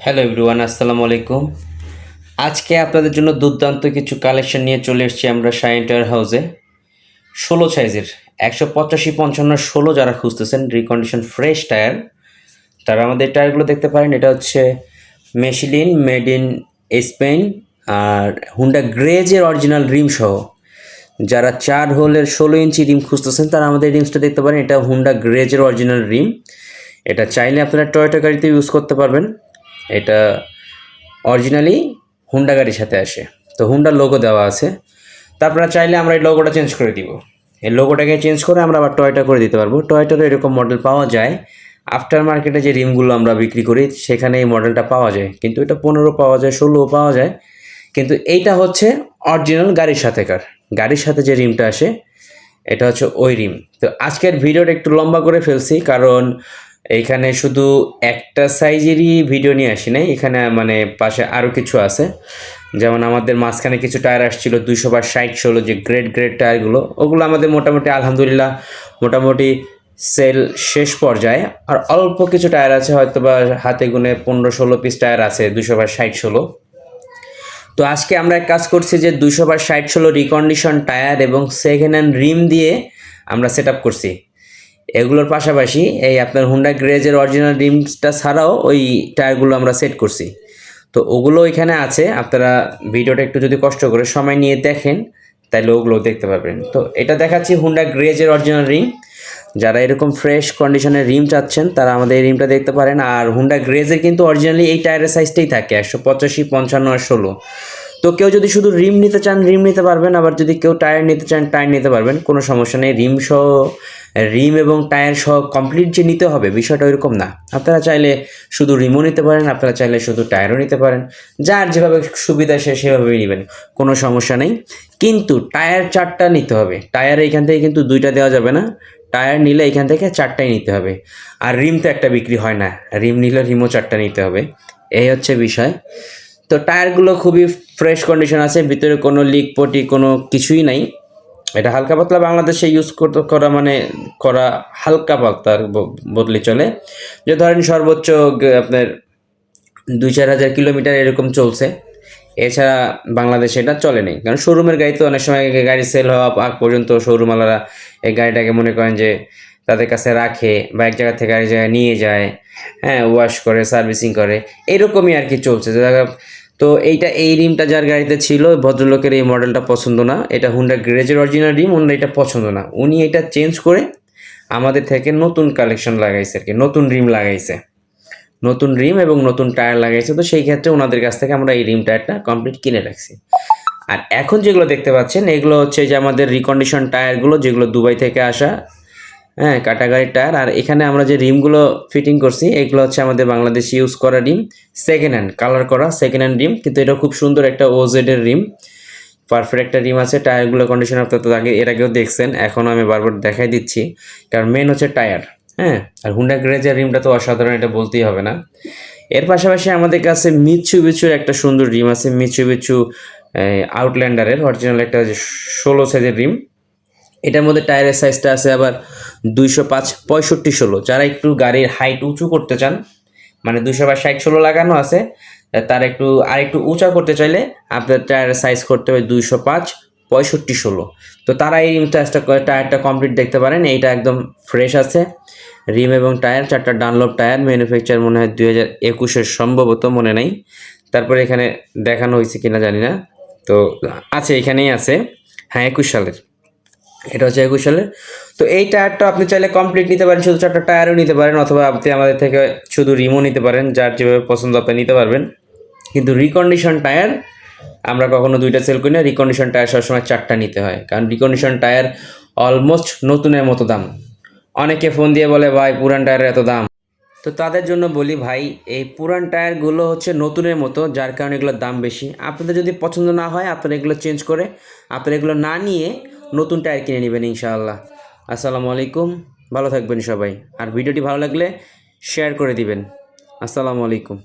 Hello everyone আসসালামু আলাইকুম। আজকে আপনাদের জন্য দুর্দান্ত কিছু কালেকশন নিয়ে চলে এসেছি আমরা শাইন টায়ার হাউসে ষোলো সাইজের একশো পঁচাশি, পঞ্চান্ন, ষোলো যারা খুঁজতেছেন রিকন্ডিশন ফ্রেশ টায়ার তারা আমাদের টায়ারগুলো দেখতে পারেন, এটা হচ্ছে মেশিলিন মেড ইন স্পেন আর হুন্ডা গ্রেজের অরিজিনাল রিম সহ। যারা চার হোলের ষোলো ইঞ্চি রিম খুঁজতেছেন, তারা আমাদের রিমসটা দেখতে পারেন, এটা হুন্ডা গ্রেজের অরিজিনাল রিম এটা চাইলে আপনারা টয়োটা গাড়িতে ইউজ করতে পারবেন। এটা অরিজিনালি হুন্ডা গাড়ির সাথে আসে। তো হুন্ডার লোগো দেওয়া আছে। তা চাইলে আমরা এই লোগোটা চেঞ্জ করে দিব। এই লোগোটাকে চেঞ্জ করে আমরা আবার টয়টা করে দিতে পারব। টয়টারও এরকম মডেল পাওয়া যায়। আফটার মার্কেটে যে রিমগুলো আমরা বিক্রি করি, সেখানে এই মডেলটা পাওয়া যায়। কিন্তু এটা পনেরো পাওয়া যায় ষোলোও পাওয়া যায়। কিন্তু এইটা হচ্ছে অরিজিনাল গাড়ির সাথেকার গাড়ির সাথে যে রিমটা আসে, এটা হচ্ছে ওই রিম তো আজকের ভিডিওটা একটু লম্বা করে ফেলছি, কারণ এইখানে শুধু একটা সাইজেরই ভিডিও নিয়ে আসি নাই, এখানে মানে পাশে আরও কিছু আছে। যেমন আমাদের মাঝখানে কিছু টায়ার আসছিল দুইশো বা ষাট ষোলো যে গ্রেড গ্রেড টায়ারগুলো ওগুলো আমাদের মোটামুটি আলহামদুলিল্লাহ মোটামুটি সেল শেষ পর্যায়ে। আর অল্প কিছু টায়ার আছে, হয়তো বা হাতে গুনে পনেরো ষোলো পিস টায়ার আছে দুশো বা ষাট ষোলো। তো আজকে আমরা এক কাজ করছি যে দুশো বা ষাট ষোলো রিকন্ডিশন টায়ার এবং সেকেন্ড হ্যান্ড রিম দিয়ে আমরা সেট করছি। এগুলোর পাশাপাশি এই আপনার হুন্ডা গ্রেজের অরিজিনাল রিমসটা ছাড়াও ওই টায়ারগুলো আমরা সেট করছি। তো ওগুলো এখানে আছে, আপনারা ভিডিওটা একটু যদি কষ্ট করে সময় নিয়ে দেখেন তাহলে ওগুলো দেখতে পারবেন। তো এটা দেখাচ্ছি হুন্ডা গ্রেজের অরিজিনাল রিম যারা এরকম ফ্রেশ কন্ডিশনের রিম চাচ্ছেন, তারা আমাদের এই রিমটা দেখতে পারেন। আর হুন্ডা গ্রেজের কিন্তু অরিজিনালি এই টায়ারের সাইজটাই থাকে, একশো পঁচাশি, পঞ্চান্ন আর ষোলো। তো কেউ যদি শুধু রিম নিতে চান রিম নিতে পারবেন। আবার যদি কেউ টায়ার নিতে চান টায়ার নিতে পারবেন। কোনো সমস্যা নেই। রিম সহ রিম এবং টায়ার সহ কমপ্লিট যে নিতে হবে বিষয়টা ওইরকম না। আপনারা চাইলে শুধু রিমও নিতে পারেন, আপনারা চাইলে শুধু টায়ারও নিতে পারেন। যার যেভাবে সুবিধা সে সেভাবেই নেবেন, কোনো সমস্যা নেই। কিন্তু টায়ার চারটা নিতে হবে। টায়ার এইখান থেকে কিন্তু দুইটা দেওয়া যাবে না। টায়ার নিলে এখান থেকে চারটাই নিতে হবে। আর রিম তো একটা বিক্রি হয় না। রিম নিলে রিমও চারটা নিতে হবে। এই হচ্ছে বিষয়। তো টায়ারগুলো খুবই ফ্রেশ কন্ডিশন আছে, ভিতরে কোনো লিক পটি, কোনো কিছুই নাই। এটা হালকা পাতলা বাংলাদেশে ইউজ করতে করা মানে করা হালকা পাতলার ব- বদলে চলে। যে ধরেন সর্বোচ্চ আপনার দুই চার হাজার কিলোমিটার এরকম চলছে। এছাড়া বাংলাদেশে এটা চলে নেই। কারণ শোরুমের গাড়ি তো অনেক সময় গাড়ি সেল হওয়া আগ পর্যন্ত শোরুমওয়ালারা এই গাড়িটাকে মনে করেন যে তাদের কাছে রাখে বা এক জায়গা থেকে আরেক জায়গায় নিয়ে যায় হ্যাঁ ওয়াশ করে সার্ভিসিং করে। এরকমই আর কি চলছে। তো এইটা এই রিমটা যার গাড়িতে ছিল, ভদ্রলোকের এই মডেলটা পছন্দ না। এটা হুন্ডা গ্রেজের অরিজিনাল রিম ওনার এটা পছন্দ না। উনি এটা চেঞ্জ করে আমাদের থেকে নতুন কালেকশন লাগাইছে আর কি, নতুন রিম লাগাইছে। নতুন রিম এবং নতুন টায়ার লাগাইছে। তো সেই ক্ষেত্রে ওনাদের কাছ থেকে আমরা এই রিম টায়ারটা কমপ্লিট কিনে রাখছি। আর এখন যেগুলো দেখতে পাচ্ছেন, এগুলো হচ্ছে যে আমাদের রিকন্ডিশন টায়ারগুলো যেগুলো দুবাই থেকে আসা হ্যাঁ কাটাগাড়ির টায়ার। আর এখানে আমরা যে রিমগুলো ফিটিং করছি, এগুলো হচ্ছে আমাদের বাংলাদেশে ইউজ করা রিম সেকেন্ড হ্যান্ড কালার করা সেকেন্ড হ্যান্ড রিম। কিন্তু এটা খুব সুন্দর একটা ওজেডের রিম। পারফেক্ট একটা রিম আছে, টায়ারগুলো কন্ডিশন আপনার তো আগে এর আগেও দেখছেন, এখনও আমি বারবার দেখাই দিচ্ছি। কারণ মেন হচ্ছে টায়ার হ্যাঁ? আর হুন্ডা গ্রেজের রিমটা তো অসাধারণ, এটা বলতেই হবে না। এর পাশাপাশি আমাদের কাছে মিচু বিচুর একটা সুন্দর রিম আছে মিচু বিচু আউটল্যান্ডারের অরিজিনাল একটা যে ষোলো সাইজের রিম। এটার মধ্যে টায়ারের সাইজটা আছে আবার দুইশো পাঁচ, পঁয়ষট্টি ষোলো। যারা একটু গাড়ির হাইট উঁচু করতে চান মানে দুশো বা ষাট ষোলো লাগানো আছে, তার একটু আর একটু উঁচা করতে চাইলে আপনার টায়ারের সাইজ করতে হবে দুইশো পাঁচ, পঁয়ষট্টি ষোলো। তো তারা এই টায়ারটা টায়ারটা কমপ্লিট দেখতে পারেন, এইটা একদম ফ্রেশ আছে। রিম এবং টায়ার, চারটা ডানলপ টায়ার ম্যানুফ্যাকচার মনে হয় দুই হাজার একুশের সম্ভবত, মনে নেই। তারপরে এখানে দেখানো হয়েছে কিনা জানি না। তো আছে, এখানেই আছে। হ্যাঁ একুশ সালের। এটা হচ্ছে একুশ সালের। তো এই টায়ারটা আপনি চাইলে কমপ্লিট নিতে পারেন, শুধু চারটা টায়ারও নিতে পারেন অথবা আপনি আমাদের থেকে শুধু রিমও নিতে পারেন, যার যেভাবে পছন্দ আপনি নিতে পারবেন। কিন্তু রিকন্ডিশন টায়ার আমরা কখনো দুইটা সেল করি না রিকন্ডিশন টায়ার সবসময় চারটা নিতে হয়। কারণ রিকন্ডিশন টায়ার অলমোস্ট নতুনের মতো দাম। অনেকে ফোন দিয়ে বলে, ভাই, পুরান টায়ারের এত দাম। তো তাদের জন্য বলি, ভাই, এই পুরান টায়ারগুলো হচ্ছে নতুনের মতো, যার কারণে এগুলোর দাম বেশি। আপনাদের যদি পছন্দ না হয়, আপনারা এগুলো চেঞ্জ করে, আপনারা এগুলো না নিয়ে নতুন টায়ার কিনে নেবেন ইনশাআল্লাহ। আসসালামু আলাইকুম, ভালো থাকবেন সবাই। আর ভিডিওটি ভালো লাগলে শেয়ার করে দিবেন। আসসালামু আলাইকুম।